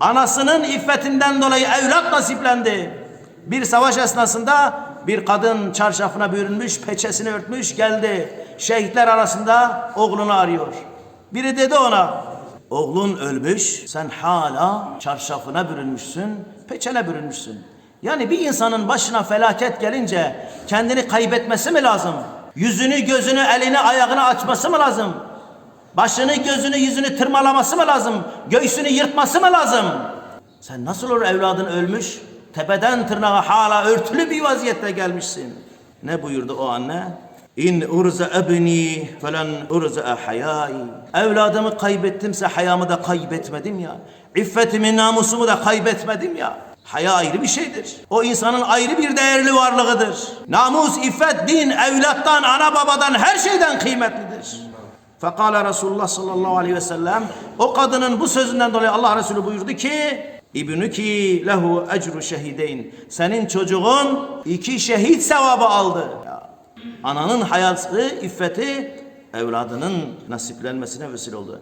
Anasının iffetinden dolayı evlat nasiplendi. Bir savaş esnasında bir kadın çarşafına bürünmüş, peçesini örtmüş geldi. Şehitler arasında oğlunu arıyor. Biri dedi ona, oğlun ölmüş, sen hala çarşafına bürünmüşsün, peçene bürünmüşsün. Yani bir insanın başına felaket gelince kendini kaybetmesi mi lazım? Yüzünü, gözünü, elini, ayağını açması mı lazım? Başını, gözünü, yüzünü tırmalaması mı lazım? Göğsünü yırtması mı lazım? Sen nasıl olur evladın ölmüş? Tepeden tırnağa hala örtülü bir vaziyette gelmişsin. Ne buyurdu o anne? İn urza ebni falan urza hayai. Evladımı kaybettimse hayamı da kaybetmedim ya. İffetimi, namusumu da kaybetmedim ya. Haya ayrı bir şeydir. O insanın ayrı bir değerli varlığıdır. Namus, iffet, din, evlattan, ana babadan her şeyden kıymetlidir. Fekale Resulullah sallallahu aleyhi ve sellem o kadının bu sözünden dolayı Allah Resulü buyurdu ki İbnüki lehu ecru şehideyn. Senin çocuğun iki şehit sevabı aldı. Ya, ananın hayatı, iffeti evladının nasiplenmesine vesile oldu.